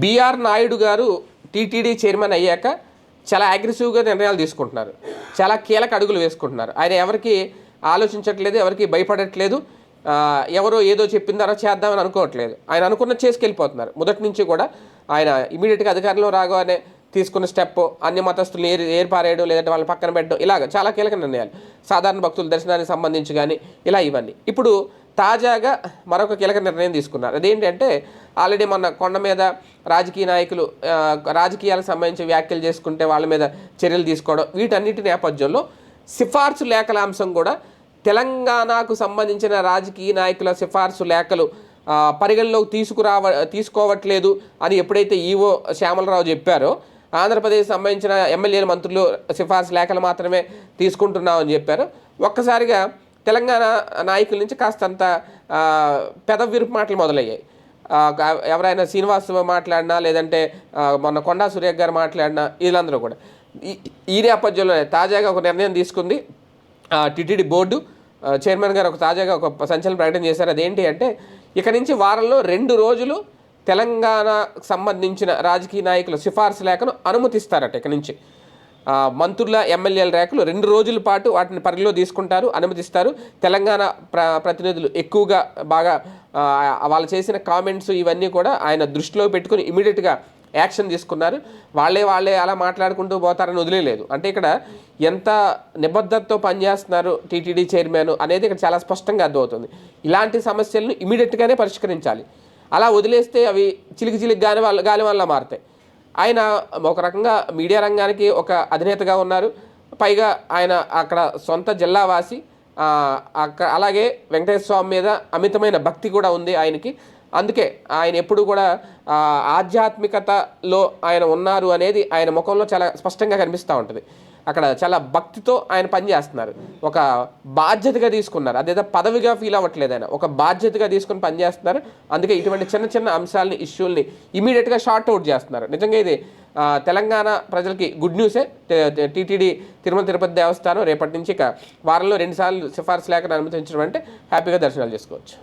BR Naidu గారు TTD chairman అయ్యాక చాలా అగ్రెసివ్గా నిర్ణయాలు తీసుకుంటున్నారు. చాలా కీలక అడుగులు వేసుకుంటున్నారు. ఆయన ఎవరికి ఆలోచించట్లేదు ఎవరికి భయపడట్లేదు ఎవరో ఏదో చెప్పిందారో చేద్దామని అనుకోవట్లేదు. ఆయన అనుకున్న చేసుకెళ్ళిపోతున్నారు. మొదటి నుంచి కూడా ఆయన ఇమీడియట్గా అధికారంలో రాగానే తీసుకున్న స్టెప్ అన్ని మతస్థులు ఏరి ఏర్పారేయడం లేదంటే వాళ్ళని పక్కన పెట్టడం ఇలాగ చాలా కీలక నిర్ణయాలు. సాధారణ భక్తుల దర్శనానికి సంబంధించి కానీ ఇలా ఇవన్నీ. ఇప్పుడు తాజాగా మరొక కీలక నిర్ణయం తీసుకున్నారు. అదేంటంటే ఆల్రెడీ మొన్న కొండ మీద రాజకీయ నాయకులు రాజకీయాలకు సంబంధించి వ్యాఖ్యలు చేసుకుంటే వాళ్ళ మీద చర్యలు తీసుకోవడం వీటన్నిటి నేపథ్యంలో సిఫార్సు లేఖల అంశం కూడా తెలంగాణకు సంబంధించిన రాజకీయ నాయకుల సిఫార్సు లేఖలు పరిగణలోకి తీసుకురావ తీసుకోవట్లేదు అని ఎప్పుడైతే ఈవో శ్యామలరావు చెప్పారో ఆంధ్రప్రదేశ్ సంబంధించిన ఎమ్మెల్యేల మంత్రులు సిఫార్సు లేఖలు మాత్రమే తీసుకుంటున్నామని చెప్పారు. ఒక్కసారిగా తెలంగాణ నాయకుల నుంచి కాస్తంత పెదవిరుపు పెద విరుపు మాటలు మొదలయ్యాయి. ఎవరైనా శ్రీనివాస్ మాట్లాడినా లేదంటే మొన్న కొండా సురేఖ్ గారు మాట్లాడినా వీళ్ళందరూ కూడా. ఈ ఈ నేపథ్యంలోనే తాజాగా ఒక నిర్ణయం తీసుకుంది. టిటిడి బోర్డు చైర్మన్ గారు ఒక తాజాగా ఒక సంచలన ప్రకటన చేశారు. అదేంటి అంటే ఇక నుంచి వారంలో రెండు రోజులు తెలంగాణకు సంబంధించిన రాజకీయ నాయకుల సిఫార్సు లేఖను అనుమతిస్తారట ఇక నుంచి. మంత్రుల ఎమ్మెల్యేల ర్యాకులు రెండు రోజుల పాటు వాటిని పరిధిలో తీసుకుంటారు అనుమతిస్తారు. తెలంగాణ ప్ర ప్రతినిధులు ఎక్కువగా బాగా వాళ్ళు చేసిన కామెంట్స్ ఇవన్నీ కూడా ఆయన దృష్టిలో పెట్టుకుని ఇమీడియట్గా యాక్షన్ తీసుకున్నారు. వాళ్ళే వాళ్ళే అలా మాట్లాడుకుంటూ పోతారని వదిలేదు అంటే ఇక్కడ ఎంత నిబద్ధతతో పనిచేస్తున్నారు టీటీడీ చైర్మన్ అనేది ఇక్కడ చాలా స్పష్టంగా అర్థమవుతుంది. ఇలాంటి సమస్యలను ఇమీడియట్గానే పరిష్కరించాలి. అలా వదిలేస్తే అవి చిలికి చిలికి గాలి వల్ల గాలి వల్ల మారుతాయి. ఆయన ఒక రకంగా మీడియా రంగానికి ఒక అధినేతగా ఉన్నారు. పైగా ఆయన అక్కడ సొంత జిల్లావాసి అక్కడ అలాగే వెంకటేశ్వర స్వామి మీద అమితమైన భక్తి కూడా ఉంది ఆయనకి. అందుకే ఆయన ఎప్పుడు కూడా ఆధ్యాత్మికతలో ఆయన ఉన్నారు అనేది ఆయన ముఖంలో చాలా స్పష్టంగా కనిపిస్తూ ఉంటుంది. అక్కడ చాలా భక్తితో ఆయన పనిచేస్తున్నారు ఒక బాధ్యతగా తీసుకున్నారు. అదేదో పదవిగా ఫీల్ అవ్వట్లేదు ఆయన. ఒక బాధ్యతగా తీసుకుని పనిచేస్తున్నారు అందుకే ఇటువంటి చిన్న చిన్న అంశాలని ఇష్యూల్ని ఇమీడియట్గా షార్ట్ అవుట్ చేస్తున్నారు. నిజంగా ఇది తెలంగాణ ప్రజలకి గుడ్ న్యూసే. టీటీడీ తిరుమల తిరుపతి దేవస్థానం రేపటి నుంచి ఇక వారంలో రెండుసార్లు సిఫార్సు లేఖను అనుమతించడం అంటే హ్యాపీగా దర్శనాలు చేసుకోవచ్చు.